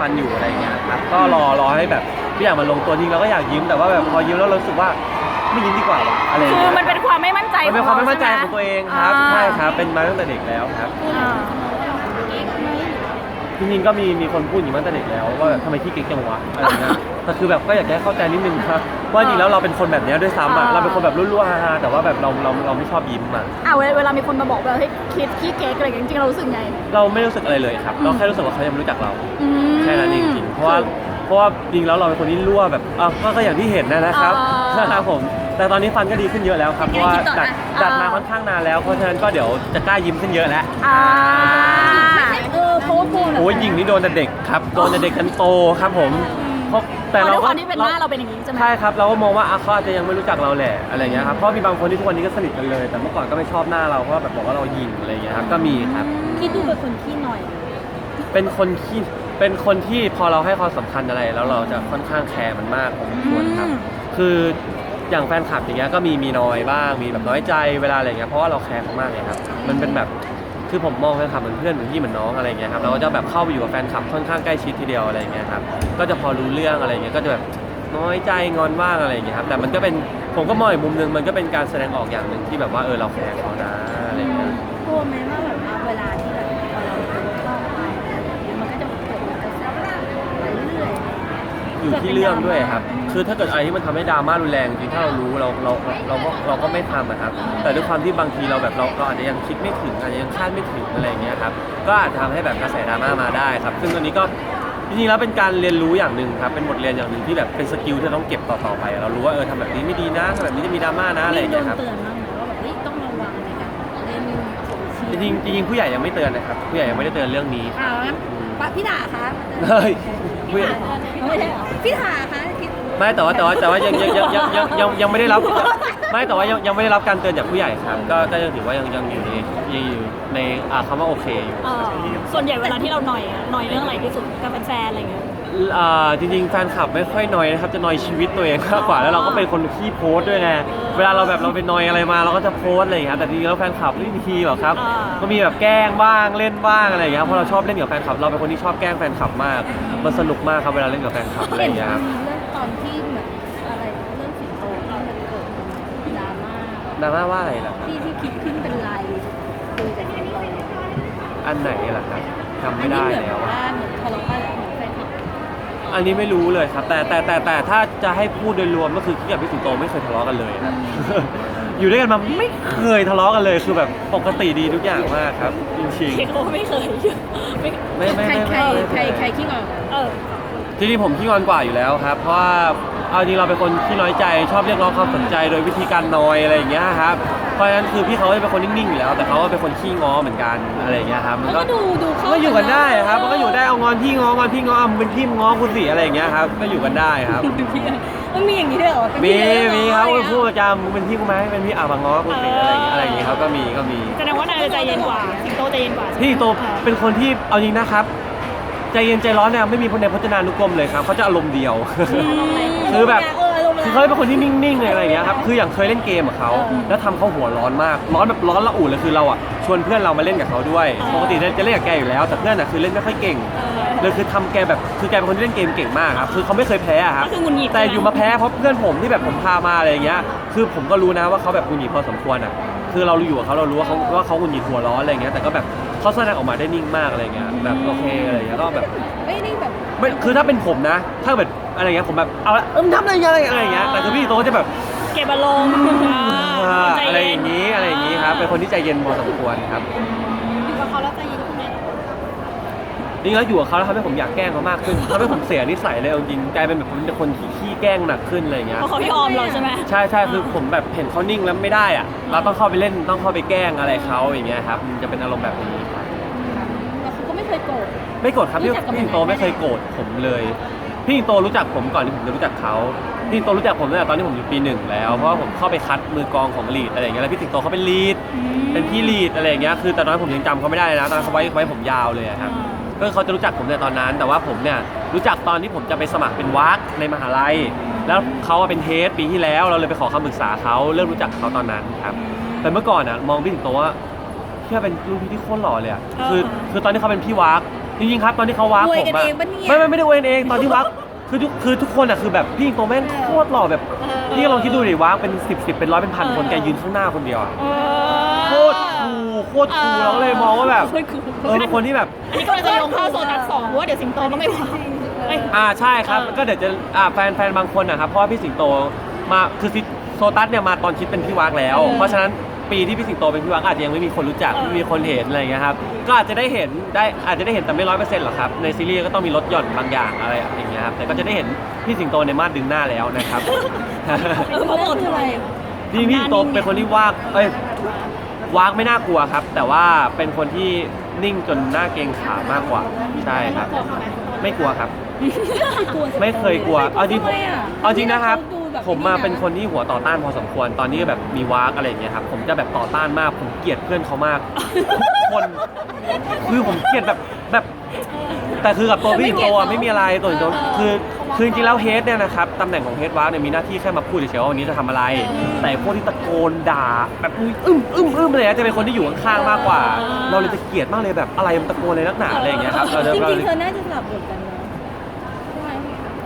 ฟันอยู่อะไรอย่างเงี้ยครับก็รอรอให้แบบทุกอย่างมันลงตัวจริงเราก็อยากยิ้มแต่ว่าแบบพอยิ้มแล้วเรารู้สึกว่าไม่ยิ้มดีกว่าวะอะไรอย่างคือเงี้ยมันเป็นความไม่มั่นใจมันเป็นความไม่มั่นใจใช่ขหองตัวเองครับอ่าใช่ครับเป็นมาตั้งแต่เด็กแล้วครับอ่าจริงๆก็มีมีคนพูดอย่างนี้มาตั้งแต่เด็กแล้วว่าแบบทำไมขี้เก๊กจังวะอะไรอย่างเงี้ยแต่คือแบบก็อยากจะให้เข้าใจนิดนึงครับ ว่าจริงๆแล้วเราเป็นคนแบบเนี้ยด้วยซ้ำอะเราเป็นคนแบบรั่วๆฮาๆแต่ว่าแบบเราเราเราไม่ชอบยิ้มอะอ่าเวลาเวลามีคนมาบอกว่าเฮ้ยคิดขี้เก๊กอะไรอย่างเงี้ยจริงๆเรารู้สึกไง เราไม่รู้สึกอะไรเลยครับ เราแค่รู้สึกว่าเขายังไม่รู้จักเราอืมแค่นั้นเองจริงๆเพราะว่าเพราะว่าจริงๆแล้วเราเป็นคนที่รั่วแบบอะก็ก็อย่างที่เห็นนะนะครับอ่าครับผมแต่ตอนนี้ฟันก็ดีขึ้นเยอะแล้วครับเพราะว่าคิดต่อดัดนะดัดมาอ่าค่อนข้างนานแล้วเพราะฉะนั้นก็เดี๋ยวจะกล้ายิ้มขึ้นเยอะแล้ว อ่าเออเพราะว่าพูดโอ้ยหญิงนี่โดนแต่เด็กครับ โดนแต่เด็กกันโตครับผม เพราะแต่แต่เราเราก็คนที่เป็นหน้าเราเป็นอย่างนี้ใช่ไหม ใช่ครับเราก็มองว่าอะเขาอาจจะยังไม่รู้จักเราแหละอะไรเงี้ยครับเพราะมีบางคนที่ทุกวันนี้ก็สนิทกันเลย แต่เมื่อก่อนก็ไม่ชอบหน้าเราเพราะว่าแบบบอกว่าเราหยิงอะไรเงี้ยครับก็มีครับ คิดดูเป็นคนขี้หน่อย เป็นคนที่เป็นคนที่พอเราให้ความสำคัญอะไร แล้วเราจะค่อนข้างแคร์มันมากพอสมควรครับ อืม คืออย่างแฟนคลับอย่างเงี้ยก็มีมีน้อยบ้างมีแบบน้อยใจเวลาอะไรเงี้ยเพราะว่าเราแคร์เขามากเลยครับ มันเป็นแบบ คือผมมองแฟนคลับเหมือนเพื่อนเหมือนพี่เหมือนน้องอะไรเงี้ยครับเราก็จะแบบเข้าไปอยู่กับแฟนคลับค่อนข้างใกล้ชิดทีเดียวอะไรเงี้ยครับก็จะพอรู้เรื่องอะไรเงี้ยก็จะแบบน้อยใจงอนว่างอะไรเงี้ยครับแต่มันก็เป็นผมก็มองอีกมุมหนึงมันก็เป็นการแสดงออกอย่างหนึ่งที่แบบว่าเออเราแคร์เขานะอะไรเงี้ย กลัวไหมว่าแบบว่าเวลาที่แบบพอเราโพสต์เข้าไปมันก็จะเกิดกระแสไปเรื่อย อยู่ที่เรื่องด้วยครับ คือถ้าเกิดอะไรที่มันทำให้ดราม่ารุนแรงจริงถ้าเรารู้เราเราเราก็เราก็ไม่ทำอะครับ แต่ด้วยความที่บางทีเราแบบเราเราอาจจะยังคิดไม่ถึงอาจจะยังคาดไม่ถึงอะไรอย่างเงี้ยครับ ก็อาจจะทำให้แบบกระแสดราม่ามาได้ครับ ซึ่งตรงนี้ก็จริงๆแล้วเป็นการเรียนรู้อย่างหนึ่งครับ เป็นบทเรียนอย่างหนึ่งที่แบบเป็นสกิลที่เราต้องเก็บต่อๆไป เรารู้ว่าเออทำแบบนี้ไม่ดีนะทำแบบนี้จะมีดราม่านะๆอะไรอมีย่างโดเงี้ยครับนเตือนบ้างไหมว่าแบบเฮ้ยต้องระวังในการเล่นโซเชียจลริงๆจริงๆผู้ใหญ่ยังไม่เตือนนะครับ ผู้ใหญ่ยังไม่ได้เตือนเรื่องนี้อ่างั้นปะพี่ด่าคะ เฮ้ย ผู้ใหญ่ไม่ใช่เหรอพี่ถาคะคิด ไม่แต่ว่าแต่ว่าแต่ว่ายังยังยังยังยังยังยังไม่ได้รับไม่แต่ว่ายังยังไม่ได้รับการเตือนจากผู้ใหญ่ครับ ก็ก็ยังถือว่ายังยังอยู่ในยังอยู่ในอ่าคำว่าโอเคอยู่ เออส่วนใหญ่เวลาที่เราหน่อยอะหน่อยเรื่องอะไรที่สุดกับแฟนๆอะไรเงี้ย อ่าจริงๆแฟนคลับไม่ค่อยน้อยนะครับจะน้อยชีวิตตัวเองมากกว่าแล้วเราก็เป็นคนขี้โพสต์ด้วยไงเวลาเราแบบเราเป็นนอยอะไรมาเราก็จะโพสต์อะไรอย่างเงี้ยแต่จริงๆแล้วแฟนคลับไม่มีทีหรอกครับอ่า ก็มีแบบแกล้งบ้างเล่นบ้างอะไรอย่างเงี้ยเพราะเราชอบเล่นกับแฟนคลับเราเป็นคนที่ชอบแกล้งแฟนคลับมากมันสนุกมากครับเวลาเล่นกับแฟนคลับอะไรอเห็นย่างเงี้ยครับ ดราม่าว่าอะไรล่ะครับที่ที่คิดขึ้นเป็นลายคุยกับสิงโตอันไหนล่ะครับจำอัไม่นนี้ได้เหมือนแล้วอะว่าเหมือนทะเลาะกันเหมือนแฟนคลับอันนี้ไม่รู้เลยครับ แต่แต่แต่แต่ถ้าจะให้พูดโดยรวมก็คือพี่กับพี่สิงโตไม่เคยทะเลาะกันเลยครับ อยู่ด้วยกันมาไม่เคยทะเลาะกันเลยคือแบบปกติดีทุกอย่างมากครับจริงเค้กก็ไม่เคยไม่ๆไม่ไม่ใครไม่ใครไม่ใครใครขี้งอนเออ จริงๆผมขี้งอนกว่าอยู่แล้วครับ เพราะว่า เอาจริงเราเป็นคนที่น้อยใจ ชอบเรียกร้องความสนใจโดยวิธีการนอยอะไรอย่างเงี้ยครับเพราะฉะนั้นคือพี่เขาเป็นคนนิ่งๆอยู่แล้ว แต่เขาก็เป็นคนขี้ง้อเหมือนกันอะไรอย่างเงี้ยครับมันแล้วก็ก็ดูดูเข้าก็อยู่กันได้ครับ มันก็อยู่ได้เอางอนพี่ง้องอนพี่ง้ออะมึงเป็นพี่มึงง้อกูสิอะไรอย่างเงี้ยครับก็อยู่กันได้ครับ ดูพี่มันมีอย่างนี้ด้วยเหรอเป็นมีพี่เลยเหอมีครับอะก็ไอย่างพูดเงี้ยประจำมึงเป็นพี่กูไหมเป็นพี่อะมาง้อกูสิอะไรอย่างเงี้ยอะไรอย่างเงี้ยครับก็มีก็มี แสดงว่านายจะใจเย็นกว่าสิงโตใจเย็นกว่าใช่ไหมพี่โตเป็นคนที่เอาจริงนะครับ ใจเย็นใจร้อนเนี่ยไม่มีคนในพจนานุกรมเลยครับเขาจะอารมณ์เดียว คือแบบเออลงคือเขาเป็นคนที่นิ่งๆเลยอะไรอย่างเงี้ยครับคืออย่างเคยเล่นเกมกับเขาแล้วทำเขาหัวร้อนมาก ร้อนแบบร้อนละอุเลยคือเราอะชวนเพื่อนเรามาเล่นกับเขาด้วยปกติเนี่ยจะเล่นกับแกอยู่แล้ว แต่เพื่อนอะคือเล่นไม่ค่อยเก่งเลยคือทำแกแบบคือแกเป็นคนที่เล่นเกมเก่งมากครับคือเขาไม่เคยแพ้อะครับก็คือหงุดหงิด แต่อยู่มาแพ้เพราะเพื่อนผมที่แบบผมพามาอะไรอย่างเงี้ยคือผมก็รู้นะว่าเขาแบบหงุดหงิดพอสมควรอะ คือเราอยู่กับเขาเรารู้ว่าเขาว่าเขาหงุดหงิดหัวร้อนอะไรอย่างเงี้ยแต่ก็แบบเขาแสดงออกมาได้นิ่งมากอะไรอย่างเงี้ยแบบโอเคอะไรอย่างเงี้ยก็แบบไม่ได้แบบไม่คือถ้าเป็นผมนะ ถ้าแบบอะไรอย่างเงี้ยผมแบบเอาละเออมึงทำอะไรอะไรอะไรอย่างเงี้ยแต่คือพี่โตจะแบบเก็บอารมณ์อ่าใจอะไรเนอย่างงี้อะไรอย่างงี้ครับเป็นคนที่ใจเย็นพอสมควรครับ อยู่กับเขาแล้วใจเย็นขึ้นไหม จริงๆแล้วอยู่กับเขาแล้วทำให้ผมอยากแกล้งเขามากขึ้นทำให้ผมเสียนิสัยเลยเอาจริงกลายเป็นแบบผมเป็นคนที่ขี้แกล้งหนักขึ้นอะไรอย่างเงี้ย เพราะเขายอมเราใช่ไหมใช่ใช่คือผมแบบเห็นเขานิ่งแล้วไม่ได้อะเราต้องเข้าไปเล่นต้องเข้าไปแกล้งอะไรเขาอย่างเงี้ยครับมันจะเป็นอารมณ์แบบนี้ครับแต่เขาก็ไม่เคยโกรธ ไม่โกรธครับพี่รู้จักกันพี่สิงโตยังไงไม่เคยโกรธผมเลย พี่สิงโตรู้จักผมก่อนที่ผมจะรู้จักเขาพี่สิงโตรู้จักผมตั้งแต่ตอนที่ผมอยู่ปีหนึ่งแล้วเพราะว่าผมเข้าไปคัดมือกลองของลีดอะไรอย่างเงี้ยแล้วพี่สิงโตเขาเป็นลีด เป็นพี่ลีดอะไรอย่างเงี้ยคือตอนนั้นผมยังจำเขาไม่ได้เลยนะตอนนั้นเขาไว้ไว้ผมยาวเลยอะครับ ก็เขาจะรู้จักผมในตอนนั้น แต่ว่าผมเนี่ยรู้จักตอนที่ผมจะไปสมัครเป็นวักในมหาลัย แล้วเขาอะเป็นเทสปีที่แล้วเราเลยไปขอคำปรึกษาเขาเริ่มรู้จักเขาตอนนั้นครับแต่เมื่อก่อนอะมองพี่ถึงตัวว่าพที่ว่าเป็นรุ่นพี่ที่โคตรหล่อเลยอะเออคือคือตอนที่เขาเป็นพี่วักจริงๆครับ ตอนที่เขาวักอวยผมกันอะเองปะเนี่ย ไม่ไม่ไม่ได้อวยกันเองตอนที่วักคือทุกคือทุกคนอะคือแบบพี่สิงโตแม่งโคตรหล่อแบบพี่ลองคิดดูดิวักเป็นสิบสิบเป็นร้อยเป็นพันคนแกยืนข้างหน้าคนเดียวอะ เออโคตรคูล โคตรคูลเราก็เลยมองว่าแบบโคตรคูลเออเป็นคนที่แบบ อันนี้ก็เลยจะโยงเข้าโซนัสสองเพราะว่าเดี๋ยวสิงโตก็ไม่ว่างเอ้ย อ่าใช่ครับเออ ก็เดี๋ยวจะอ่าแฟนแฟนบางคนนะครับเพราะว่าพี่สิงโตมาคือซิโซตัสเนี่ยมาตอนคิดเป็นพี่วักแล้ว เพราะฉะนั้นปีที่พี่สิงโตเป็นพี่วักอาจจะยังไม่มีคนรู้จักไม่มีคนเห็นอะไรอย่างเงี้ยครับก็อาจจะได้เห็นได้อาจจะได้เห็นแต่ไม่ร้อยเปอร์เซ็นต์หรอกครับในซีรีส์ก็ต้องมีลดหย่อนบางอย่างอะไรอย่างเงี้ยครับแต่ก็จะได้เห็นพี่สิงโตในมาดดึงหน้าแล้วนะครับ เออเพราะหมดคืออะไรจริงๆพี่สิงโตเป็นคนที่วากเอ้ย วากไม่น่ากลัวครับ แต่ว่าเป็นคนที่นิ่งจนน่าเกรงขามากกว่าใช่ครับ ไม่กลัวครับ ไม่เคยกลัวเอาจริงผมเอาจริงนะครับ ผมมาเป็นคนที่หัวต่อต้านพอสมควรตอนนี้แบบมีวากอะไรอย่างเงี้ยครับผมจะแบบต่อต้านมากผมเกลียดเพื่อนเขามากทุกคนคือผมเกลียดแบบแบบ แต่คือกับตัวพี่สิงโตอะไม่มีอะไรตัวสิงโตคือ คือจริงๆแล้วเฮดเนี่ยนะครับตำแหน่งของเฮดวากเนี่ยมีหน้าที่แค่มาพูดเฉยๆว่าวันนี้จะทำอะไร แต่พวกที่ตะโกนด่าแบบอึ้มอึ้มอึ้มอึ้มเลยอะจะเป็นคนที่อยู่ข้างๆมากกว่า เราเลยจะเกลียดมากเลยแบบอะไรมันตะโกนเลยนักหนาอะไรอย่างเงี้ยครับเราจะจเราริงเลยๆเธอน่าจะสลับบทกันเนอะใช่ไหม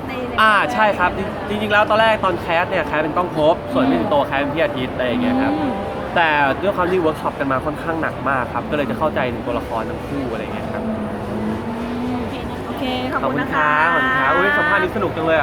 ในในอ่าใช่ครับจริงจริงๆแล้วตอนแรกตอนแคสเนี่ยแคสเป็นกล้องภพบส่วนพี่สิงโตแคสเป็นพี่อาทิตย์อะไรอย่างเงี้ยครับแต่ด้วยความที่เวิร์กช็อปกันมาค่อนข้างหนักมากครับก็เลยจะเข้าใจในตัวละครทั้งคู่อะไรอย่างเงี้ยครับโอเค ขอบขอบคุณคุณนะคะขอบคุณครับอุ้ยสัมภาษณ์นี้สนุกจังเลยอะ